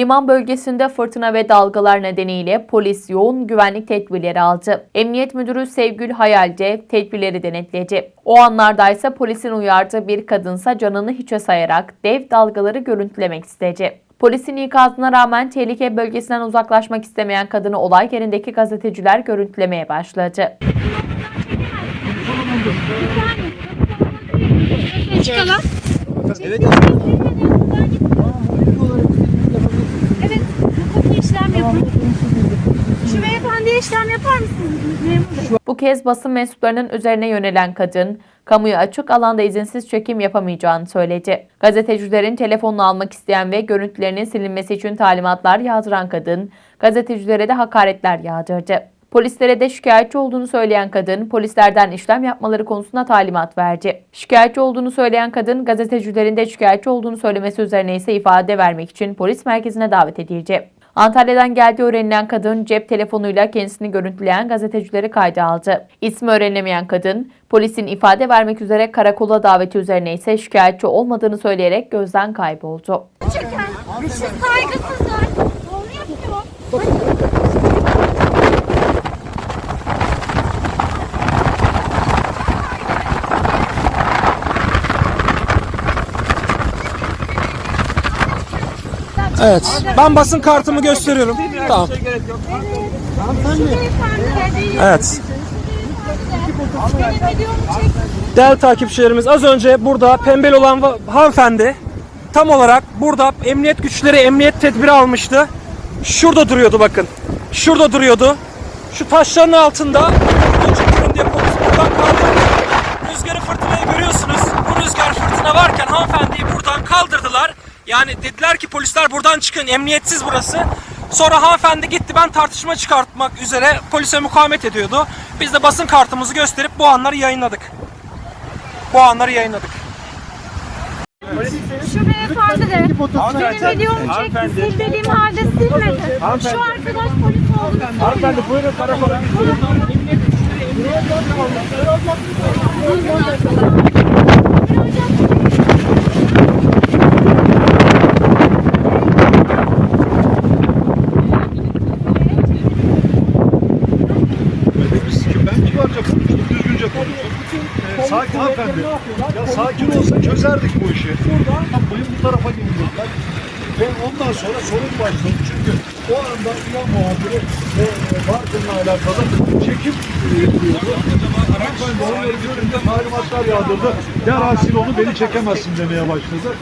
Liman bölgesinde fırtına ve dalgalar nedeniyle polis yoğun güvenlik tedbirleri aldı. Emniyet Müdürü Sevgül Hayalce tedbirleri denetledi. O anlarda ise polisin uyardığı bir kadınsa canını hiçe sayarak dev dalgaları görüntülemek istedi. Polisin ikazına rağmen tehlike bölgesinden uzaklaşmak istemeyen kadını olay yerindeki gazeteciler görüntülemeye başladı. Çıkalım. Evet. Evet. Hukuki işlem yapın. Bu kez basın mensuplarının üzerine yönelen kadın, kamuya açık alanda izinsiz çekim yapamayacağını söyledi. Gazetecilerin telefonunu almak isteyen ve görüntülerinin silinmesi için talimatlar yağdıran kadın, gazetecilere de hakaretler yağdırdı. Polislere de şikayetçi olduğunu söyleyen kadın, polislerden işlem yapmaları konusunda talimat verdi. Şikayetçi olduğunu söyleyen kadın, gazetecilerin de şikayetçi olduğunu söylemesi üzerine ise ifade vermek için polis merkezine davet edildi. Antalya'dan geldiği öğrenilen kadın cep telefonuyla kendisini görüntüleyen gazetecileri kayda aldı. İsmi öğrenilemeyen kadın, polisin ifade vermek üzere karakola daveti üzerine ise şikayetçi olmadığını söyleyerek gözden kayboldu. Çeken. Saygısızlar. Doğru yapıyor. Evet. Ben basın kartımı gösteriyorum. Tamam. Evet. Değerli takipçilerimiz az önce burada pembeli olan hanımefendi tam olarak burada emniyet güçleri emniyet tedbiri almıştı. Şurada duruyordu bakın. Şurada duruyordu. Şu taşların altında çekiyorum diye polis buradan kaldırdı. Rüzgarı fırtınayı görüyorsunuz. Bu rüzgar fırtına varken kaldırdılar. Yani dediler ki polisler buradan çıkın emniyetsiz burası. Sonra hanımefendi gitti ben tartışma çıkartmak üzere polise mukavemet ediyordu. Biz de basın kartımızı gösterip bu anları yayınladık. Bu anları yayınladık. Şu beyefendi de benim videomu çekti. Sil dediğim halde silmedi. Şu arkadaş polis söylüyor. Hanımefendi buyurun karakola. Ben kibarca konuştum, düzgünce konuştum. Ee, sakin hanımefendi. Ya sakin olsa çözerdik bu işi. Yapmayın bu tarafa geliyorlar. Ve ondan sonra sorun başladı. Çünkü o anda İran muhabiri ve e, Barkın'la alakalı çekim e, yapıyordu. Hanımefendi onun üzerinde talimatlar yağdırdı. Derhal onu beni çekemezsin demeye başladı.